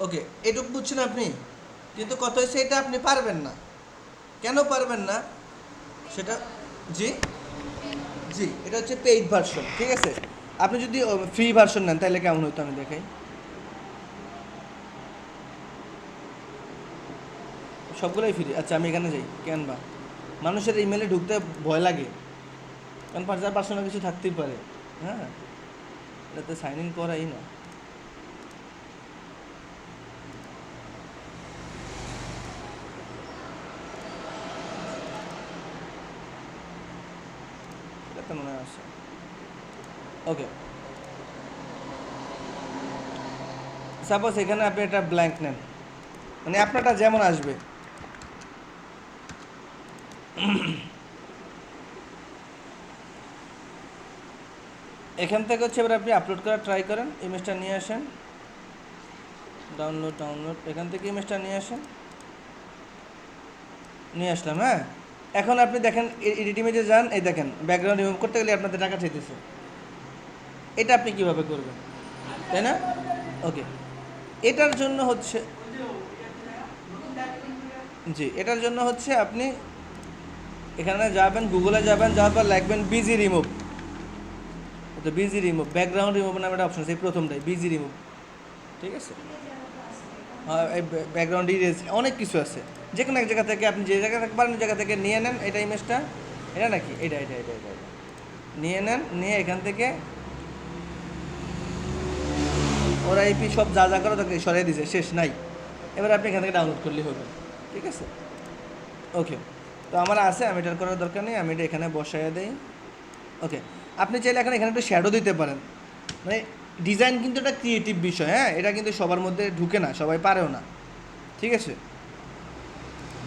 ওকে, এটুকু বুঝছেন আপনি? কিন্তু কত হয়েছে এটা আপনি পারবেন না। কেন পারবেন না? সেটা, জি? জি, এটা হচ্ছে পেইড ভার্সন ঠিক আছে? আপনি যদি ফ্রি ভার্সন নেন, তাহলে কেমন হতো আমি দেখাই? সবগুলোই ফ্রি আচ্ছা আমি এখানে যাই কেন বা মানুষের ইমেলে ঢুকতে ভয় লাগে। কারণ পার্সোনাল পার্সোনাল কিছু থাকতেই পারে হ্যাঁ? এটাতে সাইন ইন করাই না। আছে ওকে সাপোজ এখানে আপনি একটা ব্ল্যাঙ্ক নেন। মানে আপনারটা যেমন আসবে। এখান থেকে হচ্ছে এবার আপনি আপলোড করা ট্রাই করেন ইমেজটা নিয়ে আসেন। ডাউনলোড ডাউনলোড এখান থেকে ইমেজটা নিয়ে আসেন। নিয়ে আসলাম হ্যাঁ? এখন আপনি দেখেন এডিট ইমেজে যান, এই দেখেন ব্যাকগ্রাউন্ড রিমুভ করতে গেলে আপনাদের টাকা চাইতেছে। এটা আপনি কীভাবে করবেন? তাই না? ওকে এটার জন্য হচ্ছে জি, এটার জন্য হচ্ছে আপনি এখানে যাবেন গুগলে যাবেন, যাওয়ার পর লিখবেন বিজি রিমুভ তো বিজি রিমুভ ব্যাকগ্রাউন্ড রিমুভ নামে একটা অপশন আছে, এই প্রথমটাই বিজি রিমুভ ঠিক আছে? ব্যাকগ্রাউন্ড ইরেজ অনেক কিছু আছে। যে কোনো এক জায়গা থেকে আপনি যে জায়গা থেকে পারেন জায়গা থেকে নিয়ে নেন, এটা ইমেজটা এটা নাকি? এটা এটা এটা এটা। নিয়ে নেন, নিয়ে এখান থেকে ওরা এপি সব যা যা করো তাকে সরিয়ে দিছে, শেষ, নাই। এবার আপনি এখান থেকে ডাউনলোড করলেই হবে। ঠিক আছে? ওকে তো আমার আছে, আমি এটার করার দরকার নেই, আমি এটা এখানে বসাইয়া দেই। ওকে আপনি চাইলে এখন এখানে একটু শ্যাডো দিতে পারেন। মানে ডিজাইন কিন্তু একটা ক্রিয়েটিভ বিষয় হ্যাঁ? এটা কিন্তু সবার মধ্যে ঢুকে না, সবাই পারেও না। ঠিক আছে?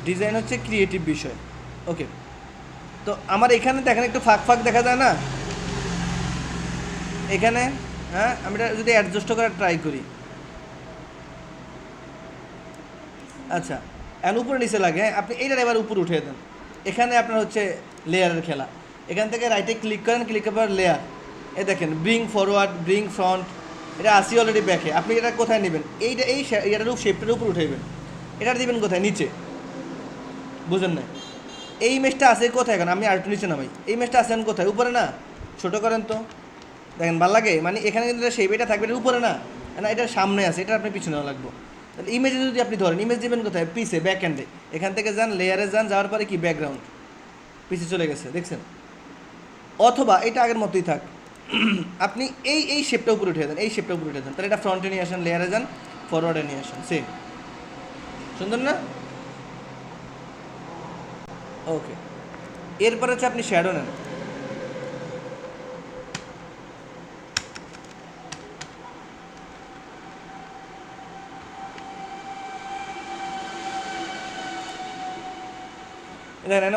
ডিজাইন হচ্ছে ক্রিয়েটিভ বিষয়। ওকে তো আমার এখানে দেখেন একটু ফাঁক ফাঁক দেখা যায় না? এখানে হ্যাঁ আমি এটা যদি অ্যাডজাস্ট করার ট্রাই করি। আচ্ছা এখন উপরে নিচে লাগে হ্যাঁ আপনি এইটার এবার উপর উঠে দেন। এখানে আপনার হচ্ছে লেয়ারের খেলা। এখান থেকে রাইটে ক্লিক করেন ক্লিক করার লেয়ার এ দেখেন ব্রিং ফরওয়ার্ড ব্রিং ফ্রন্ট এটা আসি অলরেডি ব্যাকে আপনি এটা কোথায় নেবেন? এইটা, এই এটার শেপটার উপর উঠাইবেন। এটা দিবেন কোথায়? নিচে। বুঝেন না এই ইমেজটা আছে কোথায়? এখন আমি আরেকটু নিচে নামাই। এই ইমেজটা আছেন কোথায়? উপরে না? ছোট করেন তো। দেখেন, ভালো লাগে? মানে এখানে কিন্তু শেপ এটা থাকবে এটা উপরে না? না, এটার সামনে আছে, এটা আপনি পিছনে লাগবো। তাহলে ইমেজে যদি আপনি ধরেন ইমেজ দিবেন কোথায়? পিছে ব্যাক হ্যান্ডে এখান থেকে যান লেয়ারে যান, যাওয়ার পরে কি? ব্যাকগ্রাউন্ড পিছে চলে গেছে, দেখছেন? অথবা এটা আগের মতোই থাক। আপনি এই এই শেপটা উপরে উঠে দেন, এই শেপটা উপরে উঠে দেন। তাহলে এটা ফ্রন্টে নিয়ে আসেন লেয়ারে যান ফরওয়ার্ডে নিয়ে আসেন সেম সুন্দর না? ওকে এরপর হচ্ছে আপনি শ্যাডো নেন।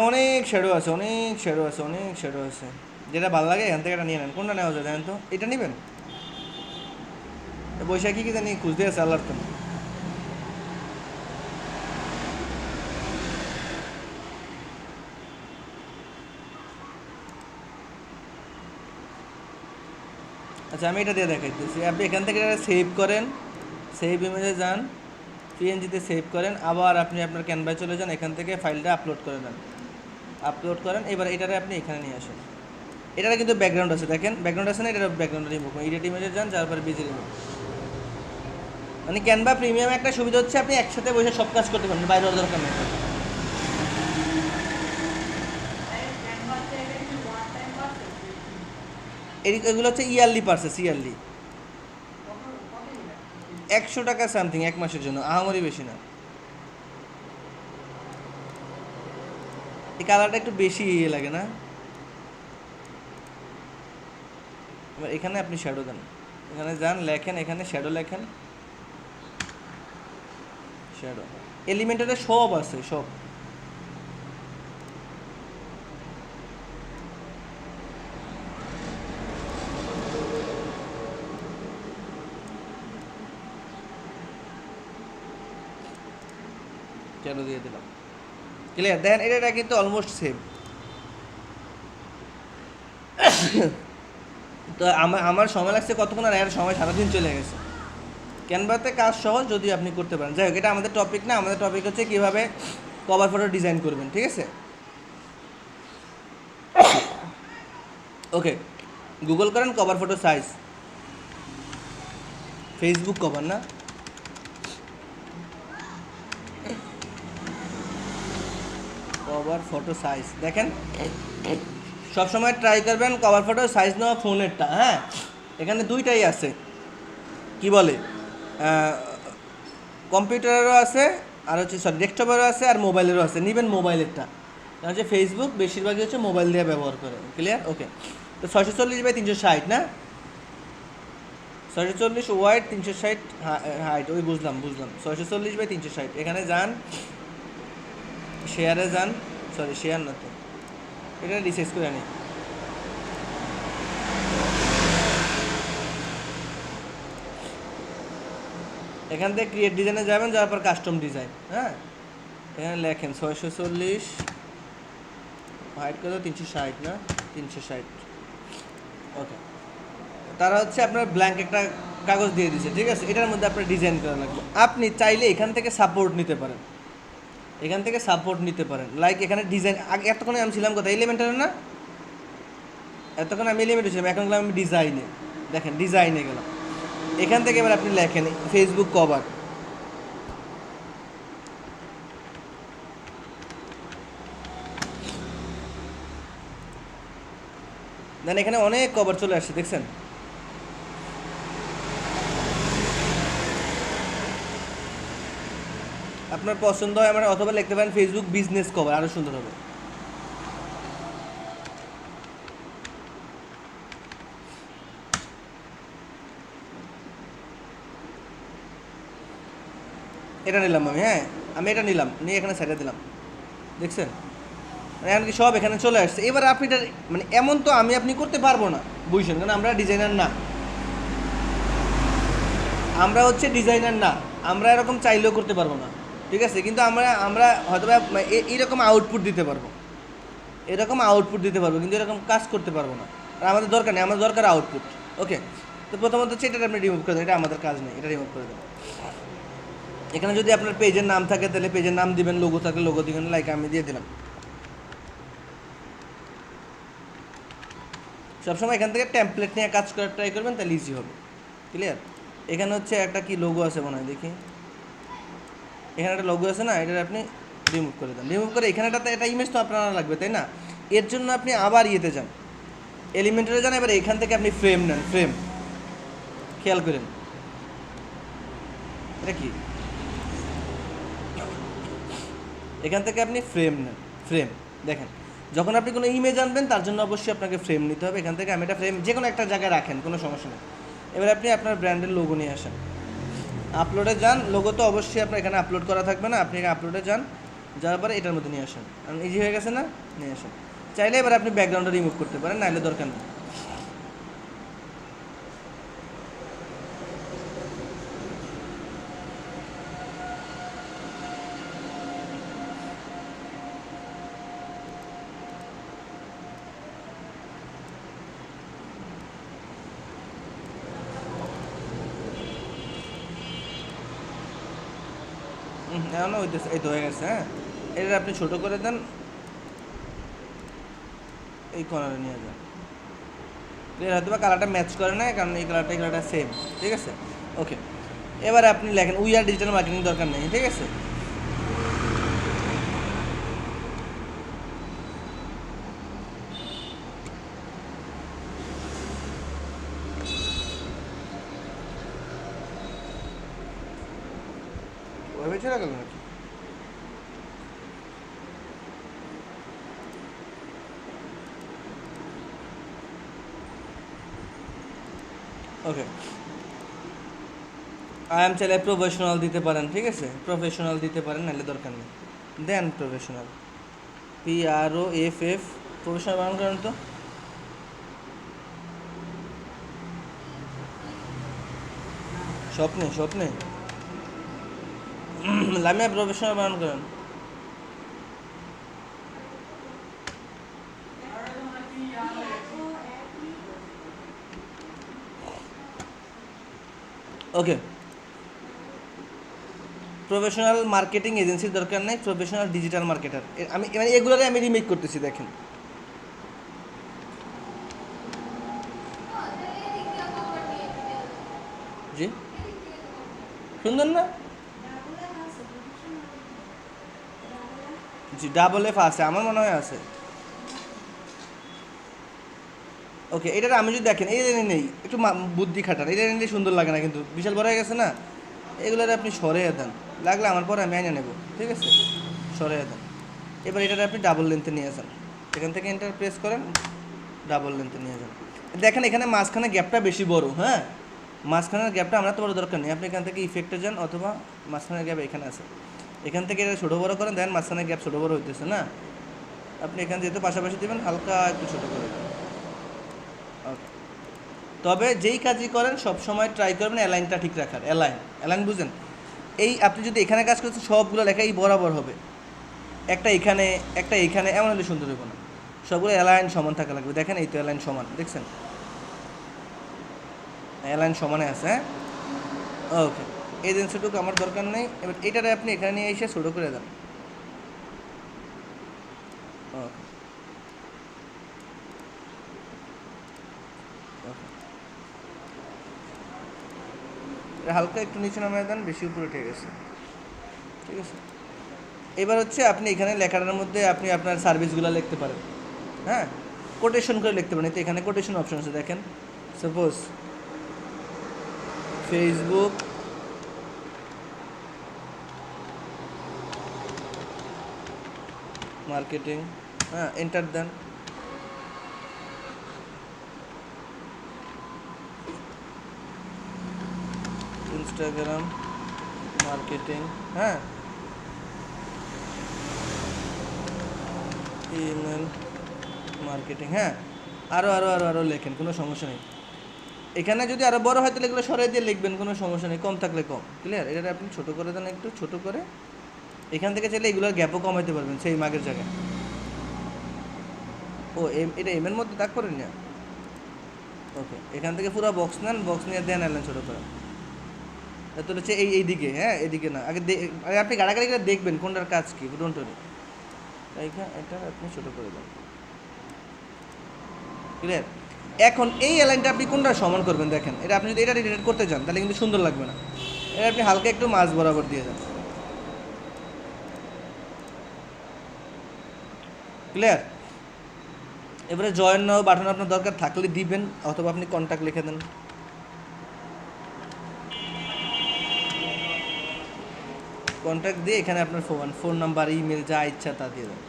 অনেক শ্যাডো আছে, অনেক শ্যাডো আছে, অনেক শ্যাডো আছে। যেটা ভালো লাগে, এখান থেকে এটা নিয়ে নেন। কোনটা নেওয়া যায় দেখেন তো? এটা নেবেন? বৈশাখী কি জানি খুঁজতে আছে আল্লাহর তো আচ্ছা আমি এটা দিয়ে দেখাইতেছি। আপনি এখান থেকে এটা সেভ করেন সেভ ইমেজে যান পিএনজিতে সেভ করেন, আবার আপনি আপনার ক্যানভায় চলে যান, এখান থেকে ফাইলটা আপলোড করে দেন। আপলোড করেন, এবার এটারে আপনি এখানে নিয়ে আসেন। এটার কিন্তু ব্যাকগ্রাউন্ড আছে, দেখেন ব্যাকগ্রাউন্ড আছে না এটার ব্যাকগ্রাউন্ড রিমুভ এডিট ইমেজে যান তারপরে বিজি রিমুভ মানে ক্যানভা প্রিমিয়াম একটা সুবিধা হচ্ছে, আপনি একসাথে বসে সব কাজ করতে পারেন বাইরে দরকার নেই এই- এগুলো হচ্ছে ইয়ারলি পার্সেস, ইয়ারলি। একশো টাকা সামথিং এক মাসের জন্য, আহামরি বেশি না। এই কালারটা একটু বেশি ইয়ে লাগে না? এবার এখানে আপনি শ্যাডো দেন। এখানে যান, লেখেন, এখানে শ্যাডো লেখেন। শ্যাডো এলিমেন্টারে সব আছে, সব শ্যাডো দিয়ে দিলাম ক্লিয়ার দেখেন এটা কিন্তু অলমোস্ট সেম তো আমার আমার সময় লাগছে কতক্ষণ আর এর সময় সারাদিন চলে গেছে। ক্যানভাতে কাজ সহজ যদি আপনি করতে পারেন। যাই হোক, এটা আমাদের টপিক না। আমাদের টপিক হচ্ছে কীভাবে কভার ফটো ডিজাইন করবেন, ঠিক আছে? ওকে গুগল করেন cover photo size Facebook cover না? কভার ফটো সাইজ দেখেন? সবসময় ট্রাই করবেন কভার ফটো সাইজ নেওয়া ফোনেরটা হ্যাঁ? এখানে দুইটাই আছে। কি বলে? কম্পিউটারেরও আছে, আর হচ্ছে সরি ডেস্কটপেরও আছে, আর মোবাইলেরও আছে। নিবেন মোবাইলেরটা কারণ হচ্ছে ফেসবুক বেশিরভাগই হচ্ছে মোবাইল দিয়ে ব্যবহার করে। ক্লিয়ার ওকে তো ছয়শো চল্লিশ বাই তিনশো ষাট, না? ছয়শো চল্লিশ ওয়াইড তিনশো ষাট হাইট ওই বুঝলাম বুঝলাম। ছয়শো চল্লিশ বাই তিনশো ষাট। এখানে যান শেয়ারে যান সরি শেয়ার না তো। এটা রিসার্চ করে আনি। এখান থেকে ক্রিয়েট ডিজাইনে যাবেন, যাওয়ার পর কাস্টম ডিজাইন হ্যাঁ? এখানে লেখেন ছয়শো চল্লিশ হাইট কত? তিনশো ষাট, না? তিনশো ষাট। ওকে তারা হচ্ছে আপনার ব্ল্যাঙ্ক একটা কাগজ দিয়ে দিচ্ছে ঠিক আছে? এটার মধ্যে আপনার ডিজাইন করা লাগবে। আপনি চাইলে এখান থেকে সাপোর্ট নিতে পারেন। এখান থেকে সাপোর্ট নিতে পারেন। লাইক এখানে ডিজাইন আগে এতক্ষণে আমি ছিলাম কোথায়? এলিমেন্টারে না? এতক্ষণ আমি এলিমেন্টে ছিলাম, এখন গেলাম আমি ডিজাইনে দেখেন ডিজাইনে গেলাম। এখান থেকে এবার আপনি লেখেন ফেসবুক কভার দেন এখানে অনেক কভার চলে আসছে, দেখছেন? আপনার পছন্দ হয় আমার অথবা লিখতে পারেন ফেসবুক বিজনেস কভার আরও সুন্দর হবে। এটা নিলাম আমি হ্যাঁ আমি এটা নিলাম, নিয়ে এখানে সাইডে দিলাম। দেখছেন? মানে এমনকি সব এখানে চলে আসছে। এবার আপনি এটা মানে এমন তো আমি আপনি করতে পারব না, বুঝছেন? কারণ আমরা ডিজাইনার না। আমরা হচ্ছে ডিজাইনার না। আমরা এরকম চাইলেও করতে পারব না। ঠিক আছে? কিন্তু আমরা আমরা হয়তো এইরকম আউটপুট দিতে পারব। এরকম আউটপুট দিতে পারব, কিন্তু এরকম কাজ করতে পারব না। আর আমাদের দরকার নেই, আমাদের দরকার আউটপুট ওকে তো প্রথমত হচ্ছে এটা আপনি রিমুভ করে দেন, এটা আমাদের কাজ নেই, এটা রিমুভ করে দেবেন এখানে যদি আপনার পেজের নাম থাকে, তাহলে পেজের নাম দিবেন লোগো থাকলে লোগো দিবেন লাইক আমি দিয়ে দিলাম। সবসময় এখান থেকে টেমপ্লেট নিয়ে কাজ করার ট্রাই করবেন, তাহলে ইজি হবে। ক্লিয়ার এখানে হচ্ছে একটা কি লোগো আছে মনে হয়, দেখি। এখানে একটা লোগো আছে না এটা আপনি রিমুভ করে দেন। রিমুভ করে এখানেটাতে একটা ইমেজ তো আপনার লাগবে, তাই না? এর জন্য আপনি আবার ইয়েতে যান। এলিমেন্টারে যান, এবার এখান থেকে আপনি ফ্রেম নেন ফ্রেম খেয়াল করেন। এটা কি? এখান থেকে আপনি ফ্রেম নেন ফ্রেম দেখেন, যখন আপনি কোনো ইমেজ আনবেন, তার জন্য অবশ্যই আপনাকে ফ্রেম নিতে হবে। এখান থেকে আমি একটা ফ্রেম যে কোনো একটা জায়গায় রাখেন, কোনো সমস্যা নেই। এবার আপনি আপনার ব্র্যান্ডের লোগো নিয়ে আসেন। আপলোডে যান লোগো তো অবশ্যই আপনার এখানে আপলোড করা থাকবে না, আপনি আপলোডে যান, যাওয়ার পরে এটার মধ্যে নিয়ে আসেন। কারণ ইজি হয়ে গেছে না? নিয়ে আসেন। চাইলে এবার আপনি ব্যাকগ্রাউন্ডটা রিমুভ করতে পারেন, নাহলে দরকার নেই। হুম, ওই এই তো হয়ে গেছে হ্যাঁ? এটা আপনি ছোটো করে দেন এই কর্নারে নিয়ে যান। এর হয়তো বা কালারটা ম্যাচ করে না কারণ এই কালারটা এই কালারটা সেম ঠিক আছে? ওকে এবার আপনি লেখেন উই আর ডিজিটাল মার্কেটিং দরকার নেই ঠিক আছে ওইভাবে ছেড়ে গেল নাকি ওকে আই এম চাইলে প্রফেশনাল দিতে পারেন, ঠিক আছে? প্রফেশনাল দিতে পারেন, নাহলে দরকার নেই। দেন professional P R O F F professional বানান করেন তো? স্বপ্নে স্বপ্নে। লামিয়া প্রফেশনাল বানান করেন ওকে প্রফেশনাল মার্কেটিং এজেন্সির দরকার নেই প্রফেশনাল ডিজিটাল মার্কেটার আমি মানে এগুলোরে আমি রিমেক করতেছি, দেখেন। জি? সুন্দর না? জি ডাবল এফ আছে, আমার মনে হয় আছে। ওকে এটা আমি যদি দেখেন, এই লাইনে নেই একটু বুদ্ধি খাটান। এই লাইনে সুন্দর লাগে না কিন্তু। বিশাল বড় হয়ে গেছে না? এগুলোর আপনি সরে দেন। লাগলে আমার পরে আমি আইনে নেব, ঠিক আছে? সরে দেন। এবার এটার আপনি ডাবল লেন্থে নিয়ে যান। এখান থেকে এন্টার প্রেস করেন ডাবল লেন্থে নিয়ে যান। দেখেন, এখানে মাঝখানে গ্যাপটা বেশি বড় হ্যাঁ? মাঝখানের গ্যাপটা আমরা তো বড় দরকার নেই। আপনি এখান থেকে ইফেক্টে যান, অথবা মাঝখানের গ্যাপ এখানে আছে। এখান থেকে এটা ছোটো বড় করেন, দেন মাঝখানের গ্যাপ ছোটো বড় হইতেছে না? আপনি এখান যেহেতু পাশাপাশি দেবেন, হালকা একটু ছোটো করে দেবেন। তবে যেই কাজই করেন, সব সময় ট্রাই করবেন অ্যালাইনটা ঠিক রাখার। অ্যালাইন অ্যালাইন বুঝেন? এই আপনি যদি এখানে কাজ করছেন, সবগুলো লেখা এই বরাবর হবে। একটা এখানে একটা এখানে, এমন হলে সুন্দর হবে না। সবগুলো অ্যালাইন সমান থাকা লাগবে। দেখেন এই তো অ্যালাইন সমান, দেখছেন? অ্যালাইন সমানে আছে হ্যাঁ? ওকে এই জিনিসটুকু আমার দরকার নেই। এবার এটারে আপনি এখানে নিয়ে এসে ছোটো করে দেন। ওকে হালকা একটু নিচে নামিয়ে দেন, বেশি উপরে উঠে গেছে। ঠিক আছে? এবার হচ্ছে আপনি এখানে লেখাটার মধ্যে আপনি আপনার সার্ভিসগুলো লিখতে পারেন। হ্যাঁ? কোটেশন করে লিখতে পারেন। তো এখানে কোটেশন অপশন আছে, দেখেন। সাপোজ ফেসবুক মার্কেটিং হ্যাঁ এন্টার দেন। ইনস্টাগ্রাম মার্কেটিং হ্যাঁ? ইমেল মার্কেটিং হ্যাঁ? আরও আরও আরও আরও লেখেন, কোনো সমস্যা নেই। এখানে যদি আরও বড় হয় তাহলে এগুলো সরাই দিয়ে লিখবেন, কোনো সমস্যা নেই, কম থাকলে কম। ক্লিয়ার এটা আপনি ছোটো করে দেন একটু, ছোটো করে। এখান থেকে চাইলে এগুলোর গ্যাপও কমাইতে পারবেন, সেই মাগের জায়গায়। ও, এম, এটা এম এর মধ্যে দাগ করেন না ওকে এখান থেকে পুরো বক্স নেন বক্স নিয়ে দেন এলেন ছোটো করে। তো হচ্ছে এই এইদিকে হ্যাঁ এদিকে না। আগে আগে আপনি গাড়াগাড়ি করে দেখবেন কোনটার কাজ কি ডোন্ট ওরি এইখানে এটা আপনি ছোটো করে দেন। ক্লিয়ার এখন এই লাইনটা আপনি কোনটা সমান করবেন দেখেন। এটা আপনি যদি এটা রিলেটেড করতে চান, তাহলে কিন্তু সুন্দর লাগবে না। এটা আপনি হালকা একটু মাছ বরাবর দিয়ে দেন। ক্লিয়ার এবারে জয়েন নাও বাটন আপনার দরকার থাকলে দিবেন, অথবা আপনি কন্ট্যাক্ট লিখে দেন। কন্ট্যাক্ট দিয়ে এখানে আপনার ফোন ফোন নাম্বার ইমেল যা ইচ্ছা তা দিয়ে দেন।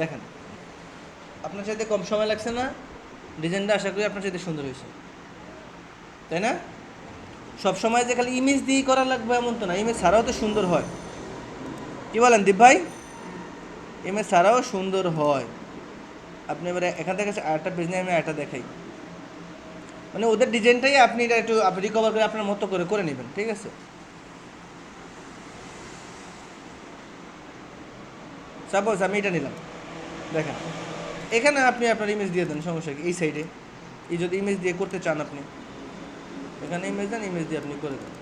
দেখেন, আপনার সাথে কম সময় লাগছে না। ডিজাইনটা আশা করি আপনার সাথে সুন্দর হয়েছে। তাই না? সব সময় যে খালি ইমেজ দিয়েই করা লাগবে এমন তো না। ইমেজ ছাড়াও তো সুন্দর হয়। কি বলেন, দীপ ভাই? ইমেজ ছাড়াও সুন্দর হয়। আপনি এবারে এখান থেকে আরেকটা পেজ নিয়ে আমি একটা দেখাই। মানে ওদের ডিজাইনটাই আপনি এটা একটু রিকভার করে আপনার মতো করে করে নেবেন, ঠিক আছে? সাপোজ আমি এটা নিলাম। দেখেন, এখানে আপনি আপনার ইমেজ দিয়ে দেন, সমস্যা কি? এই সাইডে এই যদি ইমেজ দিয়ে করতে চান আপনি। এখানে ইমেজ দেন ইমেজ দিয়ে আপনি করে দেন।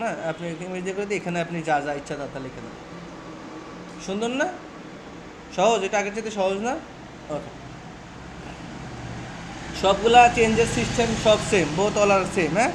না, আপনি ইমেজ দিয়ে করে দিয়ে এখানে আপনি যা যা ইচ্ছা তা তা লিখে দেন। সুন্দর না? সহজ? এটা আগের চাইতে সহজ না? ওকে সবগুলা চেঞ্জের সিস্টেম সব সেম বোথ অল আর সেম হ্যাঁ?